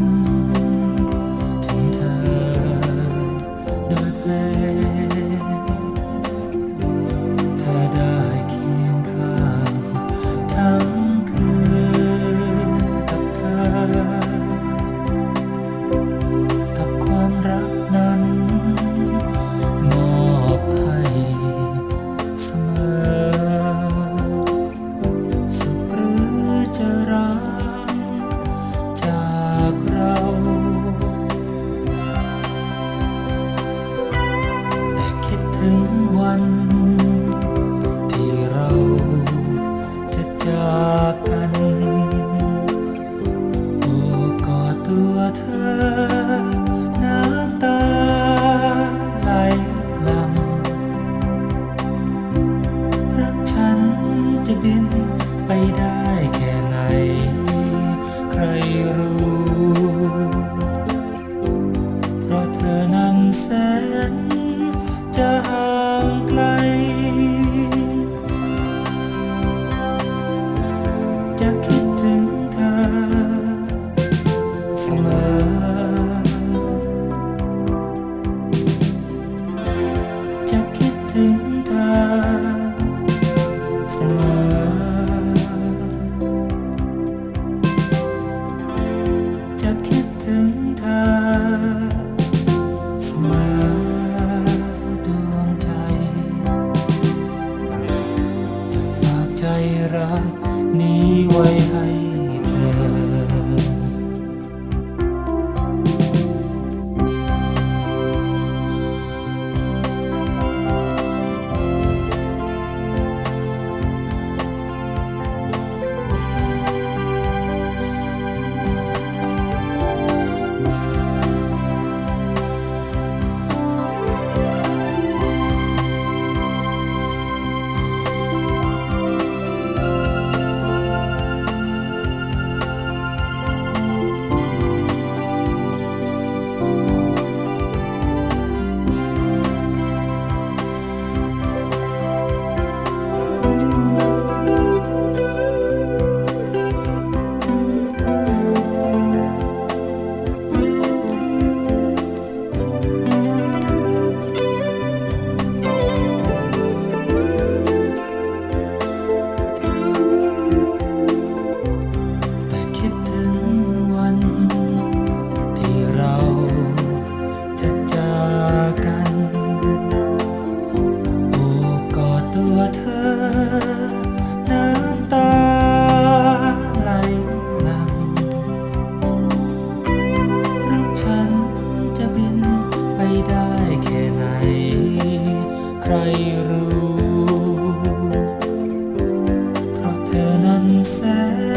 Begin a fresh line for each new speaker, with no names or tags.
ถึงเธอโดยเพลง one. สมอ จะคิดถึงเธอเสมอ จะคิดถึงเธอเสมอดวงใจ จะฝากใจรักนี้ไว้ให้ รู้ เพราะเธอนั้นแสน